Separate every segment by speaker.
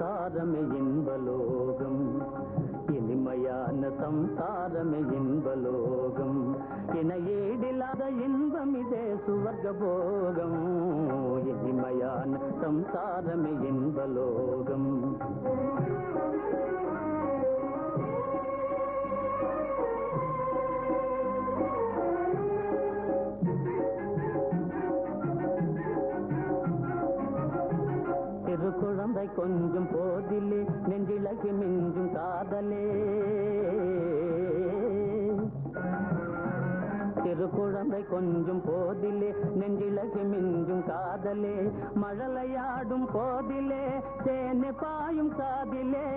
Speaker 1: சம்சாரமே இன்பலோகம். இனிமையான சம்சாரமே இன்பலோகம். இணையேடில்லாத இன்பம் இதே சுவர்க்க போகம் இனிமையான சம்சாரமே இன்பலோகம் கொஞ்சம் போதிலே நெஞ்சிலகு மிஞ்சும் காதலே. சிறு குழந்தை கொஞ்சம் போதிலே நெஞ்சிலகு மிஞ்சும் காதலே. மழலையாடும் போதிலே தேனை பாயும் காதிலே.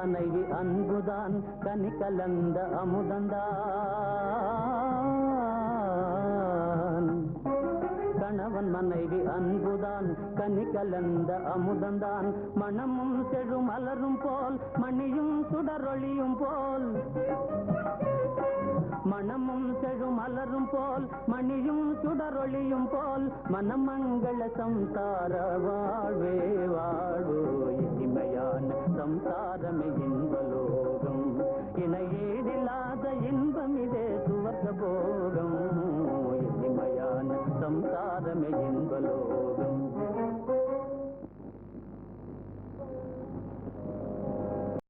Speaker 1: மனைவி அன்புதான் கனி கலந்த அமுதந்தான். கணவன் மனைவி அன்புதான் கனி கலந்த அமுதந்தான். மனமும் செழும் அலரும் போல் மணியும் சுடரொளியும் போல். மனமும் செழும் அலரும் போல் மணியும் சுடரொளியும் போல். மனமங்கள சம்சார வாழ்வே